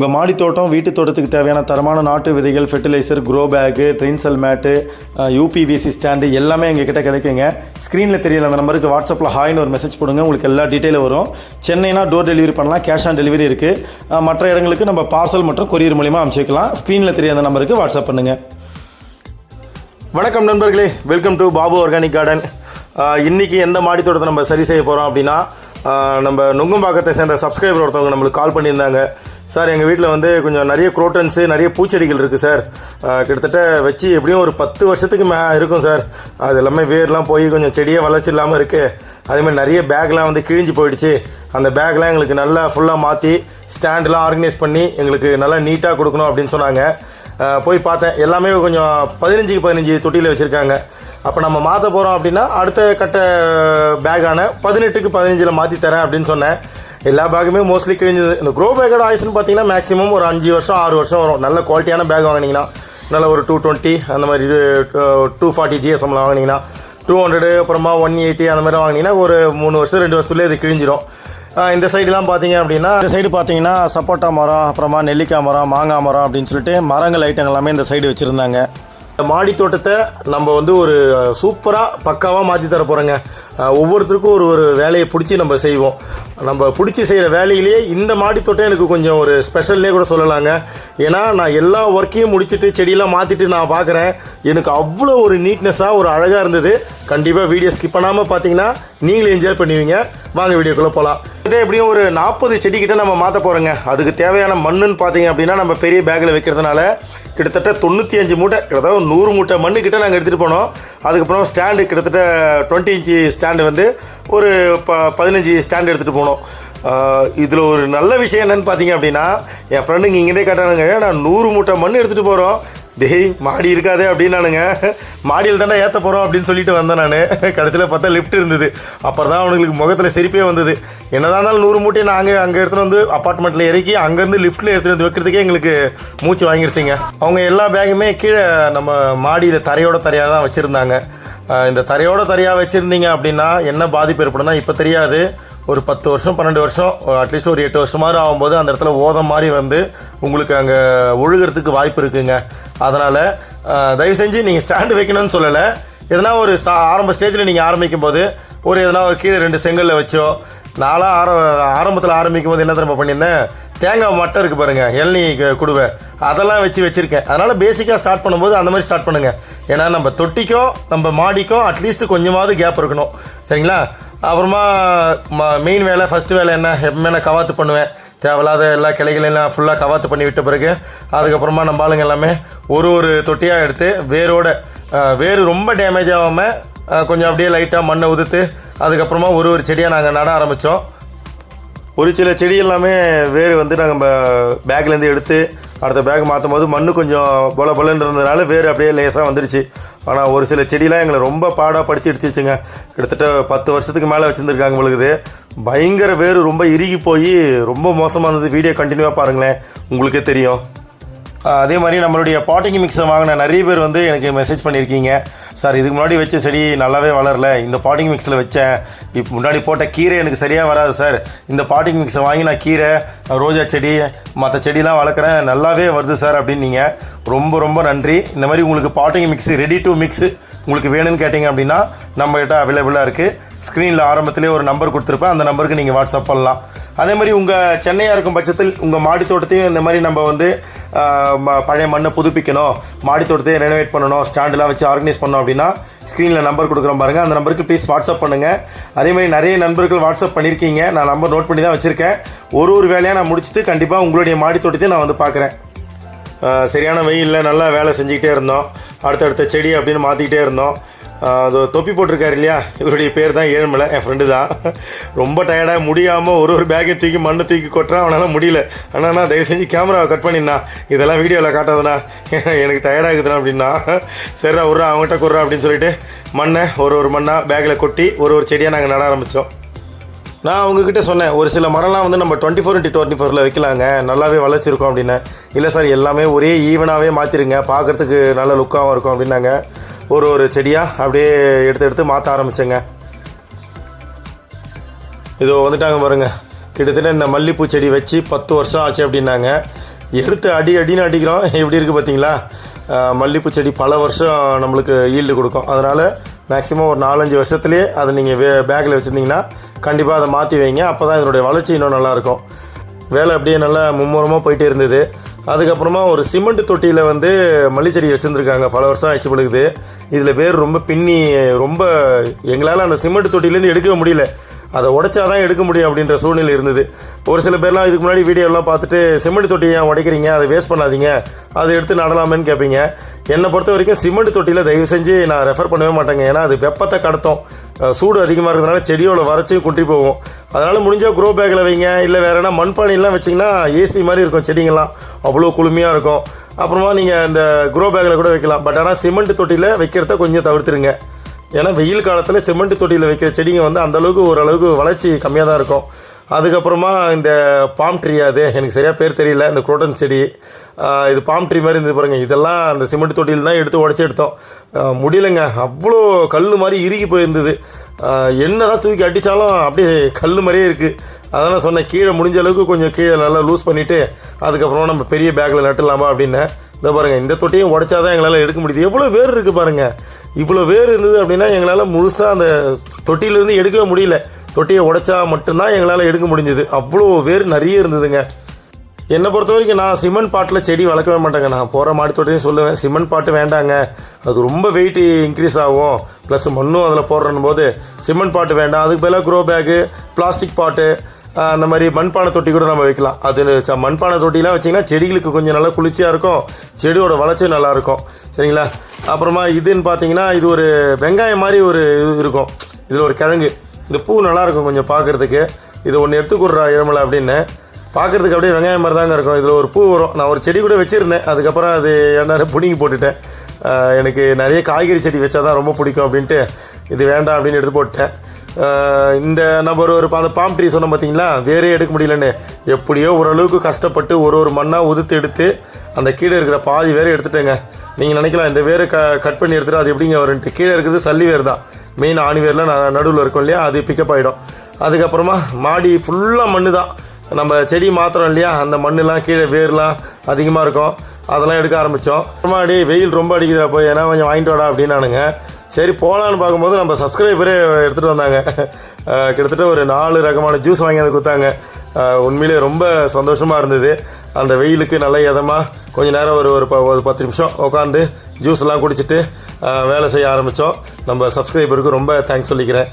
உங்கள் மாடி தோட்டம் வீட்டு தோட்டத்துக்கு தேவையான தரமான நாட்டு விதைகள் ஃபெர்டிலைசர் க்ரோ பேக்கு ட்ரின்சல் மேட்டு யூபிவிசி ஸ்டாண்டு எல்லாமே எங்ககிட்ட கிடைக்குங்க. ஸ்க்ரீனில் தெரியல அந்த நம்பருக்கு வாட்ஸ்அப்பில் ஹாய்னு ஒரு மெசேஜ் போடுங்க. உங்களுக்கு எல்லா டீட்டெயிலும் வரும். சென்னைனா டோர் டெலிவரி பண்ணலாம் கேஷ் ஆன் டெலிவரி இருக்குது மற்ற இடங்களுக்கு நம்ம பார்சல் மற்றும் கொரியர் மூலிமா அனுப்பிச்சிக்கலாம். ஸ்க்ரீனில் தெரியாத நம்பருக்கு வாட்ஸ்அப் பண்ணுங்கள் வணக்கம் நண்பர்களே. Welcome to Babu organic garden இன்றைக்கி எந்த மாடி தோட்டத்தை நம்ம சரி செய்ய போகிறோம் அப்படின்னா நம்ம நுங்கம்பாக்கத்தை சேர்ந்த சப்ஸ்கிரைபர் ஒருத்தவங்க நம்மளுக்கு கால் பண்ணியிருந்தாங்க. சார் எங்கள் வீட்டில் வந்து கொஞ்சம் நிறைய குரோட்டன்ஸு நிறைய பூச்செடிகள் இருக்குது சார். கிட்டத்தட்ட வச்சு எப்படியும் ஒரு பத்து வருஷத்துக்கு மே இருக்கும் சார். அது எல்லாமே வேர்லாம் போய் கொஞ்சம் செடியே வளர்ச்சி இல்லாமல் இருக்குது அதேமாதிரி நிறைய பேக்லாம் வந்து கிழிஞ்சு போயிடுச்சு. அந்த பேக்லாம் எங்களுக்கு நல்லா ஃபுல்லாக மாற்றி ஸ்டாண்டெலாம் ஆர்கனைஸ் பண்ணி எங்களுக்கு நல்லா நீட்டாக கொடுக்கணும் அப்படின்னு சொன்னாங்க. போய் பார்த்தேன். எல்லாமே கொஞ்சம் பதினஞ்சுக்கு பதினஞ்சு தொட்டியில் வச்சுருக்காங்க. அப்போ நம்ம மாற்ற போகிறோம் அப்படின்னா அடுத்த கட்ட பேக்கான பதினெட்டுக்கு பதினஞ்சில் மாற்றி தரேன் அப்படின்னு சொன்னேன். எல்லா பேக்குமே மோஸ்ட்லி கிழிஞ்சது. இந்த க்ரோ பேக்கோட ஆயுஸ்னு பார்த்தீங்கன்னா மேக்ஸிமம் ஒரு அஞ்சு வருஷம் ஆறு வருஷம் வரும். நல்ல குவாலிட்டியான பேக் வாங்கினீங்கன்னா. நல்ல ஒரு டூ டுவெண்ட்டி அந்த மாதிரி டூ ஃபார்ட்டி ஜிஎஸ்எம்ல வாங்கினீங்கன்னா டூ ஹண்ட்ரடு அப்புறமா ஒன் எயிட்டி அந்த மாதிரி வாங்கினீங்கன்னா ஒரு மூணு வருஷம் ரெண்டு வருஷத்துலேயே இது கிழிஞ்சிரும். இந்த சைடுலாம் பார்த்தீங்க அப்படின்னா இந்த சைடு பார்த்தீங்கன்னா சப்போட்டா மரம் அப்புறமா நெல்லிக்காய் மரம் மாங்காய் மரம் அப்படின்னு சொல்லிட்டு மரங்கள் ஐட்டங்கள் எல்லாமே இந்த சைடு வச்சுருந்தாங்க. மாடி தோட்டத்தை நம்ம வந்து ஒரு சூப்பராக பக்காவாக மாற்றி தர போகிறோங்க ஒவ்வொருத்தருக்கும் ஒரு ஒரு வேலையை பிடிச்சி நம்ம செய்வோம். நம்ம பிடிச்சி செய்கிற வேலையிலேயே இந்த மாடி தோட்டம் எனக்கு கொஞ்சம் ஒரு ஸ்பெஷல்லே கூட சொல்லலாங்க. ஏன்னா நான் எல்லா ஒர்க்கையும் முடிச்சுட்டு செடியெல்லாம் மாற்றிட்டு நான் பார்க்குறேன் எனக்கு அவ்வளோ ஒரு நீட்னஸாக ஒரு அழகாக இருந்தது. கண்டிப்பாக வீடியோ ஸ்கிப் பண்ணாமல் பார்த்தீங்கன்னா நீங்களும் என்ஜாய் பண்ணுவீங்க. வாங்க வீடியோக்குள்ளே போகலாம் இதே எப்படியும் ஒரு நாற்பது செடி கிட்ட நம்ம மாற்ற போகிறோங்க அதுக்கு தேவையான மண்ணுன்னு பார்த்தீங்க அப்படின்னா நம்ம பெரிய பேக்கில் வைக்கிறதுனால கிட்டத்தட்ட தொண்ணூற்றி அஞ்சு மூட்டை கிட்டத்தட்ட நூறு மூட்டை மண்ணு கிட்ட நாங்கள் எடுத்துகிட்டு போனோம். அதுக்கப்புறம் ஸ்டாண்டு கிட்டத்தட்ட டுவெண்ட்டி இன்ச்சு ஸ்டாண்டு வந்து ஒரு ப பதினஞ்சு ஸ்டாண்டு எடுத்துகிட்டு போனோம். இதில் ஒரு நல்ல விஷயம் என்னென்னு பார்த்தீங்க அப்படின்னா என் ஃப்ரெண்டுங்க இங்கேருந்தே கேட்டானுங்க நான் நூறு மூட்டை மண் எடுத்துகிட்டு போகிறோம் டேய் மாடி இருக்காதே அப்படின்னானுங்க. மாடியில் தானே ஏற்ற போகிறோம் அப்படின்னு சொல்லிட்டு வந்தேன் நான். கடைசியில் பார்த்தா லிஃப்ட் இருந்தது. அப்புறம் தான் அவனுங்களுக்கு முகத்தில் சிரிப்பே வந்தது. என்னதான் இருந்தாலும் நூறு மூட்டையை நாங்கள் அங்கே எடுத்துகிட்டு வந்து அப்பார்ட்மெண்ட்டில் இறக்கி அங்கேருந்து லிஃப்ட்டில் எடுத்துகிட்டு வந்து வைக்கிறதுக்கே எங்களுக்கு மூச்சு வாங்கிருச்சிங்க. அவங்க எல்லா பேகுமே கீழே நம்ம மாடியில் தரையோட தரையாக தான் வச்சுருந்தாங்க. இந்த தரையோட தரையாக வச்சுருந்தீங்க அப்படின்னா என்ன பாதிப்பு ஏற்படும்னா இப்போ தெரியாது. ஒரு பத்து வருஷம் பன்னெண்டு வருஷம் அட்லீஸ்ட் ஒரு எட்டு வருஷம் மாதிரி ஆகும்போது அந்த இடத்துல ஓதம் மாதிரி வந்து உங்களுக்கு அங்கே ஒழுகிறதுக்கு வாய்ப்பு இருக்குங்க. அதனால் தயவு செஞ்சு நீங்கள் ஸ்டாண்டு வைக்கணும்னு சொல்லலை. எதனா ஒரு ஸ்டா ஆரம்ப ஸ்டேஜில் நீங்கள் ஆரம்பிக்கும் போது ஒரு எதனா ஒரு கீழே ரெண்டு செங்கலில் வச்சோ நாளாக ஆர ஆரம்பத்தில் ஆரம்பிக்கும் போது என்ன திரும்ப பண்ணியிருந்தேன்? தேங்காய் மட்டை இருக்குது பாருங்கள் இளநீ குடுவை. அதெல்லாம் வச்சு வச்சுருக்கேன். அதனால் பேசிக்காக ஸ்டார்ட் பண்ணும்போது அந்த மாதிரி ஸ்டார்ட் பண்ணுங்கள் ஏன்னா நம்ம தொட்டிக்கும் நம்ம மாடிக்கும் அட்லீஸ்ட் கொஞ்சமாவது கேப் இருக்கணும். சரிங்களா? அப்புறமா மெயின் வேலை ஃபஸ்ட்டு வேலை என்ன? எப்பவுமே நான் கவாத்து பண்ணுவேன். தேவையில்லாத எல்லா கிளைகளெல்லாம் ஃபுல்லாக கவாத்து பண்ணி விட்ட பிறகு அதுக்கப்புறமா நம்ம ஆளுங்க எல்லாமே ஒரு ஒரு தொட்டியாக எடுத்து வேரோட வேறு வேர் ரொம்ப டேமேஜ் ஆகாமல் கொஞ்சம் அப்படியே லைட்டாக மண்ணை உதுத்து அதுக்கப்புறமா ஒரு ஒரு செடியாக நாங்கள் நட ஆரம்பித்தோம் ஒரு சில செடி எல்லாமே வேர் வந்து நாங்கள் பேக்லேருந்து எடுத்து அடுத்த பேக் மாற்றும் போது மண்ணு கொஞ்சம் பொல பொலன்னு இருந்ததுனால வேர் அப்படியே லேசாக வந்துடுச்சு ஆனால் ஒரு சில செடியெலாம் எங்களை ரொம்ப பாடாக படுத்தி எடுத்துச்சுங்க கிட்டத்தட்ட பத்து வருஷத்துக்கு மேலே வச்சுருந்துருக்காங்க உங்களுக்கு பயங்கர வேர் ரொம்ப இறுகி போய் ரொம்ப மோசமாக இருந்தது. வீடியோ கண்டினியூவாக பாருங்களேன். உங்களுக்கே தெரியும். அதே மாதிரி நம்மளுடைய பாட்டிங் மிக்ஸை வாங்கின நிறைய பேர் வந்து எனக்கு மெசேஜ் பண்ணியிருக்கீங்க. சார் இதுக்கு முன்னாடி வச்ச செடி நல்லாவே வளரல. இந்த பாட்டிங் மிக்ஸில் வச்சேன் இப்போ முன்னாடி போட்ட கீரை எனக்கு சரியாக வராது சார். இந்த பாட்டிங் மிக்ஸை வாங்கி நான் கீரை ரோஜா செடி மற்ற செடிலாம் வளர்க்குறேன். நல்லாவே வருது சார் அப்படின்னு நீங்கள் ரொம்ப ரொம்ப நன்றி. இந்த மாதிரி உங்களுக்கு potting mix ready to mix உங்களுக்கு வேணும்னு கேட்டிங்க அப்படின்னா நம்மகிட்ட அவைலபிளாக இருக்குது ஸ்க்ரீனில் ஆரம்பத்திலே ஒரு நம்பர் கொடுத்துருப்பேன். அந்த நம்பருக்கு நீங்கள் வாட்ஸ்அப் பண்ணலாம். அதே மாதிரி உங்கள் சென்னையாக இருக்கும் பட்சத்தில் உங்கள் மாடி தோட்டத்தையும் இந்த மாதிரி நம்ம வந்து ம- பழைய மண்ணை புதுப்பிக்கணும். மாடி தோட்டத்தையும் ரெனோவேட் பண்ணணும். ஸ்டாண்டெலாம் வச்சு ஆர்கனைஸ் பண்ணோம் அப்படின்னா ஸ்க்ரீனில் நம்பர் கொடுக்குறோம் பாருங்கள் அந்த நம்பருக்கு ப்ளீஸ் வாட்ஸ்அப் பண்ணுங்கள் அதே மாதிரி நிறைய நண்பர்கள் வாட்ஸ்அப் பண்ணியிருக்கீங்க நான் நம்பர் நோட் பண்ணி தான் வச்சுருக்கேன். ஒரு ஒரு வேலையாக நான் முடிச்சுட்டு கண்டிப்பாக உங்களுடைய மாடி தோட்டத்தையும் நான் வந்து பார்க்குறேன். சரியான வெயிலில் நல்லா வேலை செஞ்சுக்கிட்டே இருந்தோம். அடுத்தடுத்த செடி அப்படின்னு மாற்றிக்கிட்டே இருந்தோம். அது தொப்பி போட்டிருக்காரு இல்லையா? இவருடைய பேர் தான் ஏழுமலை. என் ஃப்ரெண்டு தான். ரொம்ப டயர்டாக முடியாமல் ஒரு ஒரு பேக்கை தூக்கி மண்ணை தூக்கி கொட்டுறான். அவனால் முடியல. ஆனால் நான் தயவு செஞ்சு கேமராவை கட் பண்ணிண்ணா. இதெல்லாம் வீடியோவில் காட்டாதுண்ணா. எனக்கு டயர்டாகுதுண்ணா அப்படின்னா. சரிடா விட்றா அவங்ககிட்ட கொடுறா அப்படின்னு சொல்லிட்டு மண்ணை ஒரு ஒரு மண்ணாக பேக்கில் கொட்டி ஒரு ஒரு செடியாக நாங்கள் நட ஆரம்பித்தோம் நான் அவங்கக்கிட்ட சொன்னேன் ஒரு சில மரம்லாம் வந்து நம்ம டுவெண்ட்டி ஃபோர் இன்ட்டு டுவெண்ட்டி ஃபோரில் வைக்கலாங்க. நல்லாவே வளர்ச்சிருக்கோம் அப்படின்னு. இல்லை சார் எல்லாமே ஒரே ஈவனாகவே மாற்றிருங்க பார்க்குறதுக்கு நல்ல லுக்காகவும் இருக்கும் அப்படின்னாங்க. ஒரு ஒரு செடியாக அப்படியே எடுத்து எடுத்து மாற்ற ஆரம்பித்தேங்க இதோ வந்துட்டாங்க பாருங்க. கிட்டத்தட்ட இந்த மல்லிப்பூ செடி வச்சு பத்து வருஷம் ஆச்சு அப்படின்னாங்க. எடுத்து அடி அடின்னு அடிக்கிறோம். எப்படி இருக்குது பார்த்தீங்களா? மல்லிகைப்பூ மல்லிப்பூ செடி பல வருஷம் நம்மளுக்கு ஈல்டு கொடுக்கும். அதனால் மேக்ஸிமம் ஒரு நாலஞ்சு வருஷத்துலேயே அதை நீங்கள் வே பேக்கில் வச்சுருந்தீங்கன்னா கண்டிப்பாக அதை மாற்றி வைங்க. அப்போ தான் இதனுடைய வளர்ச்சி இன்னும் நல்லாயிருக்கும் வேலை அப்படியே நல்லா மும்முரமாக போயிட்டே இருந்தது. அதுக்கப்புறமா ஒரு சிமெண்ட் தொட்டியில் வந்து மல்லிச்செடி வச்சுருந்துருக்காங்க. பல வருஷம் ஆயிடுச்சு பழுகுது இதில் வேர் ரொம்ப பின்னி ரொம்ப எங்களால் அந்த சிமெண்ட் தொட்டிலேருந்து எடுக்கவே முடியல. அதை உடைச்சாதான் எடுக்க முடியும் அப்படின்ற சூழ்நிலை இருந்தது. ஒரு சில பேர்லாம் இதுக்கு முன்னாடி வீடியோலாம் பார்த்துட்டு சிமெண்ட் தொட்டி ஏன் உடைக்கிறீங்க? அதை வேஸ்ட் பண்ணாதீங்க. அதை எடுத்து நடலாமேன்னு கேட்பீங்க என்னை பொறுத்த வரைக்கும் சிமெண்ட் தொட்டியில் தயவு செஞ்சு நான் ரெஃபர் பண்ணவே மாட்டேங்க. ஏன்னா அது வெப்பத்தை கடத்தும். சூடு அதிகமாக இருக்கிறதுனால செடியோட வறட்சியும் குன்றி போகும். அதனால் முடிஞ்சால் க்ரோ பேக்கில் வைங்க. இல்லை வேறு என்ன மண்பானையெல்லாம் வச்சிங்கன்னா ஏசி மாதிரி இருக்கும் செடிங்கள்லாம் அவ்வளோ குளுமையாக இருக்கும். அப்புறமா நீங்கள் இந்த க்ரோ பேக்கில் கூட வைக்கலாம். பட் ஆனால் சிமெண்ட் தொட்டியில் வைக்கிறத கொஞ்சம் தவிர்த்துருங்க. ஏன்னா வெயில் காலத்தில் சிமெண்ட் தொட்டியில் வைக்கிற செடிங்க வந்து அந்தளவுக்கு ஓரளவுக்கு வளர்ச்சி கம்மியாக தான் இருக்கும். அதுக்கப்புறமா இந்த பாம் ட்ரீ அது எனக்கு சரியாக பேர் தெரியல இந்த குரோட்டன் செடி இது பாம் ட்ரீ மாதிரி இருந்தது பாருங்கள் இதெல்லாம் அந்த சிமெண்ட் தொட்டியில் தான் எடுத்து உடச்சி எடுத்தோம். முடியலங்க முடியலைங்க. அவ்வளோ கல் மாதிரி இறுகி போயிருந்தது. என்ன தான் தூக்கி அடித்தாலும் அப்படியே கல் மாதிரியே இருக்குது அதான் சொன்னேன் கீழே முடிஞ்ச அளவுக்கு கொஞ்சம் கீழே நல்லா லூஸ் பண்ணிவிட்டு அதுக்கப்புறம் நம்ம பெரிய பேக்கில் நட்டுலாமா அப்படின்னு. இந்த பாருங்கள் இந்த தொட்டியும் உடைச்சா தான் எங்களால் எடுக்க முடியுது. எவ்வளோ வேர் இருக்குது பாருங்கள் இவ்வளோ வேர் இருந்தது அப்படின்னா எங்களால் முழுசாக அந்த தொட்டியிலேருந்து எடுக்கவே முடியல. தொட்டியை உடைச்சா மட்டும்தான் எங்களால் எடுக்க முடிஞ்சது. அவ்வளோ வேர் நிறைய இருந்ததுங்க. என்னை பொறுத்த வரைக்கும் நான் சிமெண்ட் பாட்டில் செடி வளர்க்கவே மாட்டேங்க. நான் போகிற மாடி தொட்டியும் சொல்லுவேன் சிமெண்ட் பாட்டு வேண்டாங்க. அது ரொம்ப வெயிட் இன்க்ரீஸ் ஆகும். ப்ளஸ் மண்ணும் அதில் போடுறன்னும் போது சிமெண்ட் பாட்டு வேண்டாம். அதுக்கு பதிலாக க்ரோ பேக்கு பிளாஸ்டிக் பாட்டு அந்த மாதிரி மண்பானை தொட்டி கூட நம்ம வைக்கலாம். அது மண்பானை தொட்டிலாம் வச்சிங்கன்னா செடிகளுக்கு கொஞ்சம் நல்லா குளிர்ச்சியாக இருக்கும். செடியோட வளர்ச்சி நல்லாயிருக்கும் சரிங்களா? அப்புறமா இதுன்னு பார்த்தீங்கன்னா இது ஒரு வெங்காயம் மாதிரி ஒரு இது இருக்கும். இதில் ஒரு கிழங்கு. இந்த பூ நல்லாயிருக்கும் கொஞ்சம் பார்க்குறதுக்கு இது ஒன்று எடுத்துக்கூடுறா இளமலை அப்படின்னு. பார்க்குறதுக்கு அப்படியே வெங்காயம் மாதிரி தாங்க இருக்கும். இதில் ஒரு பூ வரும். நான் ஒரு செடி கூட வச்சுருந்தேன். அதுக்கப்புறம் அது என்ன பிடுங்கி போட்டுட்டேன். எனக்கு நிறைய காய்கறி செடி வச்சா தான் ரொம்ப பிடிக்கும் அப்படின்ட்டு இது வேண்டாம் அப்படின்னு எடுத்து போட்டேன் இந்த நபர் ஒரு அந்த பாம் ட்ரீ சொன்னோம் பார்த்தீங்களா வேறே எடுக்க முடியலன்னு. எப்படியோ ஓரளவுக்கு கஷ்டப்பட்டு ஒரு ஒரு மண்ணாக உதுத்து எடுத்து அந்த கீழே இருக்கிற பாதி வேறு எடுத்துட்டேங்க. நீங்கள் நினைக்கலாம் இந்த வேரை க கட் பண்ணி எடுத்துகிட்டு அது எப்படிங்க வருன்ட்டு கீழே இருக்கிறது சல்லி வேர் தான். மெயின் ஆணி வேரில் நடுவில் இருக்கும் இல்லையா? அது பிக்கப் ஆகிடும் அதுக்கப்புறமா மாடி ஃபுல்லாக மண்ணு தான். நம்ம செடி மாத்திரம் இல்லையா? அந்த மண்ணெலாம் கீழே வேர்லாம் அதிகமாக இருக்கும். அதெல்லாம் எடுக்க ஆரம்பித்தோம் அப்புறமா அடி வெயில் ரொம்ப அடிக்குதுடா போய் ஏன்னா கொஞ்சம் வாங்கிட்டு வாடா அப்படின்னானுங்க. சரி போகலான்னு பார்க்கும்போது நம்ம சப்ஸ்கிரைபரே எடுத்துகிட்டு வந்தாங்க. கிட்டத்தட்ட ஒரு நாலு ரகமான ஜூஸ் வாங்கி வந்து கொடுத்தாங்க. உண்மையிலே ரொம்ப சந்தோஷமாக இருந்தது. அந்த வெயிலுக்கு நல்ல இதமாக கொஞ்ச நேரம் ஒரு ஒரு ப- ஒரு பத்து நிமிஷம் உட்காந்து ஜூஸ்லாம் குடிச்சிட்டு வேலை செய்ய ஆரம்பித்தோம் நம்ம சப்ஸ்கிரைபருக்கு ரொம்ப தேங்க்ஸ் சொல்லிக்கிறேன்.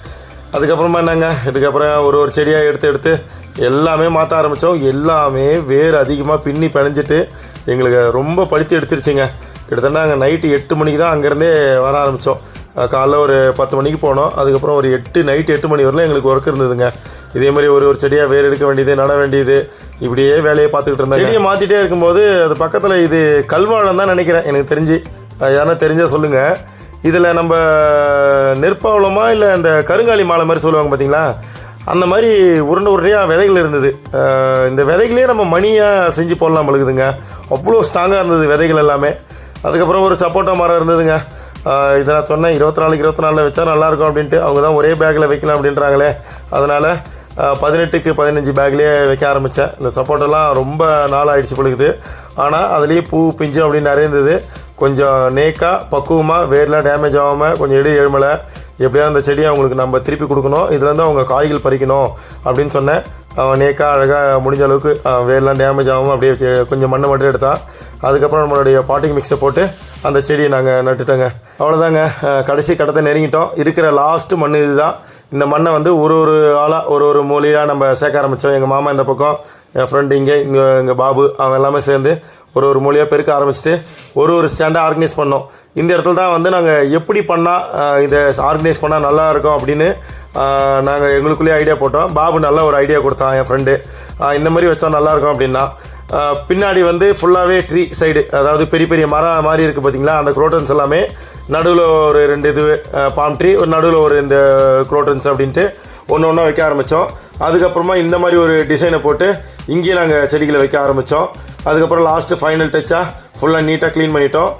அதுக்கப்புறமா என்னங்க? இதுக்கப்புறம் ஒரு ஒரு செடியாக எடுத்து எடுத்து எல்லாமே மாற்ற ஆரம்பித்தோம் எல்லாமே வேர் அதிகமாக பின்னி பிணைஞ்சிட்டு எங்களுக்கு ரொம்ப படித்து எடுத்துருச்சுங்க. கிட்டத்தட்ட நாங்கள் நைட்டு எட்டு மணிக்கு தான் அங்கேருந்தே வர ஆரம்பித்தோம் காலைல ஒரு பத்து மணிக்கு போனோம். அதுக்கப்புறம் ஒரு எட்டு நைட்டு எட்டு மணி வரலாம் எங்களுக்கு ஒர்க் இருந்ததுங்க. இதே மாதிரி ஒரு ஒரு செடியாக வேர் எடுக்க வேண்டியது நட வேண்டியது இப்படியே வேலையை பார்த்துக்கிட்டு இருந்தேன் செடியை மாற்றிட்டே இருக்கும்போது அது பக்கத்தில் இது கல்வாழம் தான் நினைக்கிறேன். எனக்கு தெரிஞ்சு அது யாருன்னா தெரிஞ்சால் சொல்லுங்கள் இதில் நம்ம நெற்பாவளமாக இல்லை இந்த கருங்காலி மாலை மாதிரி சொல்லுவாங்க பார்த்தீங்களா அந்த மாதிரி உருண்டை உருண்டையாக விதைகள் இருந்தது. இந்த விதைகளே நம்ம மணியாக செஞ்சு போடலாம் பழுகுதுங்க. அவ்வளோ ஸ்ட்ராங்காக இருந்தது விதைகள் எல்லாமே. அதுக்கப்புறம் ஒரு சப்போட்டா மரம் இருந்ததுங்க. இதை நான் சொன்னேன் இருபத்தி நாலுக்கு இருபத்தி நாலில் வச்சா நல்லாயிருக்கும் அப்படின்ட்டு. அவங்க தான் ஒரே பேக்கில் வைக்கலாம் அப்படின்றாங்களே. அதனால் பதினெட்டுக்கு பதினஞ்சு பேக்லேயே வைக்க ஆரம்பித்தேன் இந்த சப்போட்டெல்லாம் ரொம்ப நாள் ஆகிடுச்சு பழுகுது ஆனால் அதுலேயே பூ பிஞ்சு அப்படின்னு நிறைய இருந்தது. கொஞ்சம் நேக்காக பக்குவமாக வேர்லாம் டேமேஜ் ஆகாமல் கொஞ்சம் எடு எழுமலை. எப்படியா அந்த செடியை அவங்களுக்கு நம்ம திருப்பி கொடுக்கணும். இதுலேருந்து அவங்க காய்கள் பறிக்கணும் அப்படின்னு சொன்னேன். அவன் நேக்காக அழகாக முடிஞ்ச அளவுக்கு வேர்லாம் டேமேஜ் ஆகாமல் அப்படியே கொஞ்சம் மண்ணை மட்டும் எடுத்தான். அதுக்கப்புறம் நம்மளுடைய பாட்டிங் மிக்ஸை போட்டு அந்த செடியை நாங்கள் நட்டுட்டோங்க. அவ்வளோதாங்க கடைசி கடத்தை நெருங்கிட்டோம். இருக்கிற லாஸ்ட்டு மண் இதுதான். இந்த மண்ணை வந்து ஒரு ஒரு ஆளாக ஒரு ஒரு மூலியாக நம்ம சேர்க்க ஆரம்பித்தோம் எங்கள் மாமா இந்த பக்கம் என் ஃப்ரெண்டு இங்கே இங்கே எங்கள் பாபு அவங்க எல்லாமே சேர்ந்து ஒரு ஒரு மொழியாக பெருக்க ஆரம்பிச்சுட்டு ஒரு ஒரு ஸ்டாண்டாக ஆர்கனைஸ் பண்ணோம். இந்த இடத்துல தான் வந்து நாங்கள் எப்படி பண்ணால் இதை ஆர்கனைஸ் பண்ணால் நல்லா இருக்கும் அப்படின்னு நாங்கள் எங்களுக்குள்ளேயே ஐடியா போட்டோம். பாபு நல்ல ஒரு ஐடியா கொடுத்தான் என் ஃப்ரெண்டு இந்த மாதிரி வச்சா நல்லாயிருக்கும் அப்படின்னா பின்னாடி வந்து ஃபுல்லாகவே ட்ரீ சைடு அதாவது பெரிய பெரிய மரம் மாதிரி இருக்குது பார்த்தீங்களா அந்த குரோட்டன்ஸ் எல்லாமே நடுவில் ஒரு ரெண்டு இது பாம் ட்ரீ ஒரு நடுவில் ஒரு இந்த குரோட்டன்ஸ் அப்படின்ட்டு ஒன்று ஒன்றா வைக்க ஆரம்பித்தோம் அதுக்கப்புறமா இந்த மாதிரி ஒரு டிசைனை போட்டு இங்கேயே நாங்கள் செடிகளை வைக்க ஆரம்பித்தோம் அதுக்கப்புறம் லாஸ்ட்டு ஃபைனல் டச்சாக ஃபுல்லாக நீட்டாக க்ளீன் பண்ணிட்டோம்.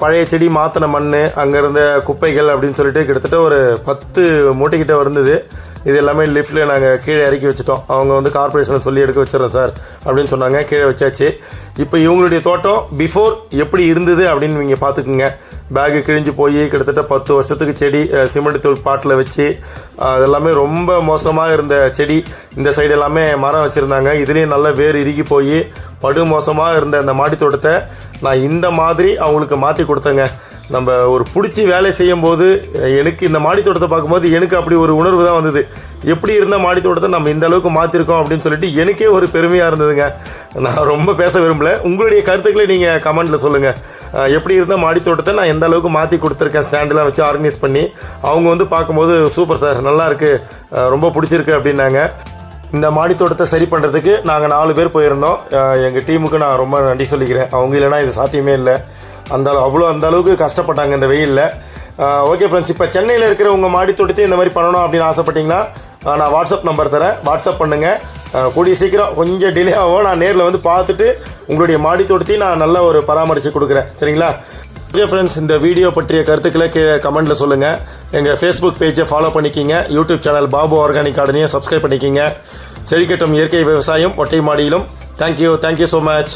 பழைய செடி மாற்றின மண் அங்கே இருந்த குப்பைகள் அப்படின்னு சொல்லிட்டு கிட்டத்தட்ட ஒரு பத்து மூட்டைக்கிட்ட இருந்தது. இது எல்லாமே லிஃப்ட்டில் நாங்கள் கீழே இறக்கி வச்சுட்டோம். அவங்க வந்து கார்பரேஷனில் சொல்லி எடுக்க வச்சிடறோம் சார் அப்படின்னு சொன்னாங்க. கீழே வச்சாச்சு. இப்போ இவங்களுடைய தோட்டம் பிஃபோர் எப்படி இருந்தது அப்படின்னு நீங்கள் பார்த்துக்குங்க. பேகு கிழிஞ்சு போய் கிட்டத்தட்ட பத்து வருஷத்துக்கு செடி சிமெண்ட் தூள் பாட்டில் வச்சு அதெல்லாமே ரொம்ப மோசமாக இருந்த செடி. இந்த சைடு எல்லாமே மரம் வச்சுருந்தாங்க. இதுலேயும் நல்லா வேர் இறுகி போய் படு மோசமாக இருந்த அந்த மாடி தோட்டத்தை நான் இந்த மாதிரி அவங்களுக்கு மாற்றி கொடுத்தேங்க. நம்ம ஒரு பிடிச்சி வேலை செய்யும்போது போது எனக்கு இந்த மாடி தோட்டத்தை பார்க்கும்போது எனக்கு அப்படி ஒரு உணர்வு தான் வந்தது. எப்படி இருந்தால் மாடி தோட்டத்தை நம்ம இந்த அளவுக்கு மாற்றிருக்கோம் அப்படின்னு சொல்லிட்டு எனக்கே ஒரு பெருமையாக இருந்ததுங்க. நான் ரொம்ப பேச விரும்பல. உங்களுடைய கருத்துக்களை நீங்கள் கமெண்ட்டில் சொல்லுங்கள் எப்படி இருந்தால் மாடி தோட்டத்தை நான் எந்த அளவுக்கு மாற்றி கொடுத்துருக்கேன்? ஸ்டாண்டெலாம் வச்சு ஆர்கனைஸ் பண்ணி அவங்க வந்து பார்க்கும்போது சூப்பர் சார் நல்லாருக்கு ரொம்ப பிடிச்சிருக்கு அப்படின்னாங்க. இந்த மாடி தோட்டத்தை சரி பண்ணுறதுக்கு நாங்கள் நாலு பேர் போயிருந்தோம். எங்கள் டீமுக்கு நான் ரொம்ப நன்றி சொல்லிக்கிறேன். அவங்க இல்லைனா இது சாத்தியமே இல்லை. அந்த அளவு அவ்வளோ அந்த அளவுக்கு கஷ்டப்பட்டாங்க இந்த வெயிலில். ஓகே ஃப்ரெண்ட்ஸ் இப்போ சென்னையில் இருக்கிற உங்கள் மாடி தோட்டத்தை இந்த மாதிரி பண்ணணும் அப்படின்னு ஆசைப்பட்டீங்கன்னா நான் வாட்ஸ்அப் நம்பர் தரேன். வாட்ஸ்அப் பண்ணுங்கள் கூடிய சீக்கிரம் கொஞ்சம் டிலே ஆகும். நான் நேரில் வந்து பார்த்துட்டு உங்களுடைய மாடி தோட்டத்தையும் நான் நல்ல ஒரு பராமரித்து கொடுக்குறேன். சரிங்களா? ஓகே ஃப்ரெண்ட்ஸ் இந்த வீடியோ பற்றிய கருத்துக்களை கீழே கமெண்ட்டில் சொல்லுங்கள் எங்கள் ஃபேஸ்புக் பேஜை ஃபாலோ பண்ணிக்கிங்க. யூடியூப் சேனல் பாபு ஆர்கானிக் கார்டனையும் சப்ஸ்கிரைப் பண்ணிக்கிங்க. செழிக்கட்டும் இயற்கை விவசாயம் ஒட்டை மாடியிலும். Thank you thank you so much